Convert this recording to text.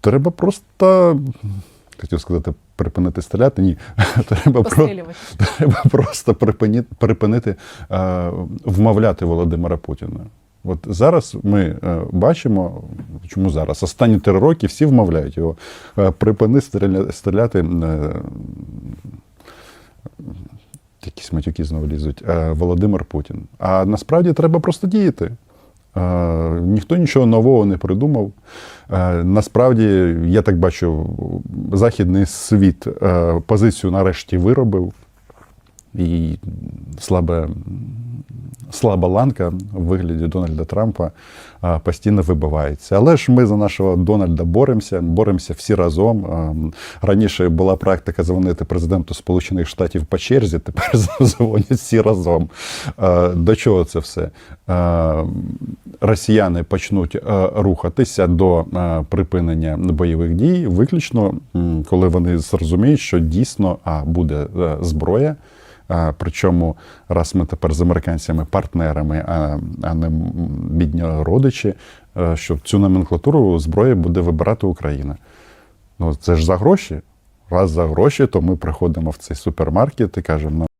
Треба просто, хотів сказати, припинити стріляти. Ні, треба, про, треба просто припинити, припинити е, вмовляти Володимира Путіна. От зараз ми е, бачимо, чому зараз? Останні три роки всі вмовляють його. Е, припини стріля, стріляти. Якісь матюки знову лізуть. Володимир Путін. А насправді треба просто діяти. Ніхто нічого нового не придумав. Е, Насправді, я так бачу, західний світ е, позицію нарешті виробив. І слаба, слаба ланка в вигляді Дональда Трампа постійно вибивається. Але ж ми за нашого Дональда боремося, боремося всі разом. Раніше була практика дзвонити президенту Сполучених Штатів по черзі, тепер дзвонять всі разом. До чого це все? Росіяни почнуть рухатися до припинення бойових дій, виключно коли вони зрозуміють, що дійсно а, буде е, зброя. Причому, раз ми тепер з американцями партнерами, а, не бідні родичі, е, що цю номенклатуру зброї буде вибирати Україна. Ну це ж за гроші. Раз за гроші, то ми приходимо в цей супермаркет і кажемо,